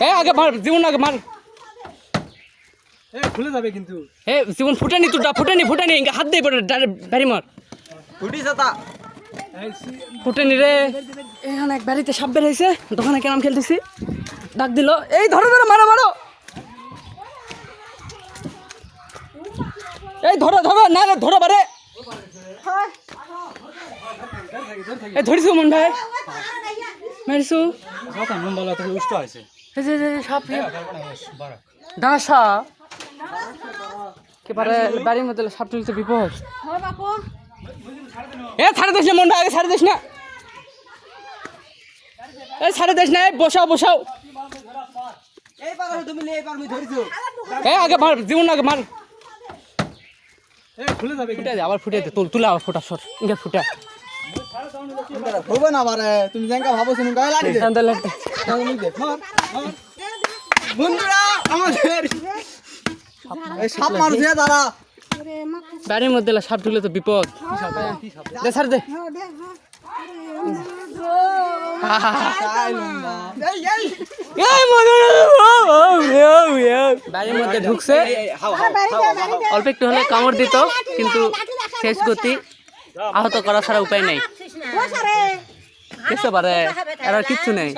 এ আগে মার জীবন আগে মার এ খুলে যাবে কিন্তু এ জীবন ফুটানি তোরটা ফুটানি ফুটানি ইনকা হাত দিয়ে পড়ে বাড়ি মার এই সি- ফুটানি রে এখানে এক বাড়িতে সাপ বের হয়েছে দোকানে কেরাম খেলতেছি ডাক দিল এই ধরো ধরো মারো মারো এই ধরো ধরো না না ধরো বারে এই ধরিছো মন ভাই মারিছো কথা মন বলা থেকে উষ্ট আছে এই যে যে সাপ দাঁড়া সাপ কে পারে বাড়ির মধ্যে সাপ তুলতে বিপদ। এ ছাড়ে দিস না মনটা আগে ছাড়ে দিস না। এ ছাড়ে দিস না এই বসাও বসাও। এ আগে মার জীবন আগে মার। এ খুলে যাবে কিন্তু ফুটে আবার ফুটে তুল তুলে আবার ফুটা সর ইঙ্গা ফুটা। হবে না তুমি ভাবো শুনুন গায়ে লাগি বন্ধুরা আমাদের সাপ মারছে দাদা বাড়ির মধ্যে সাপ ঢুকলে তো বিপদ। দে দে। বাড়ির মধ্যে ঢুকছে। অল্প একটু হলে কামড় দিত কিন্তু শেষ গতি আহত করা ছাড়া উপায় নেই। কিছু পারে আর কিচ্ছু নেই।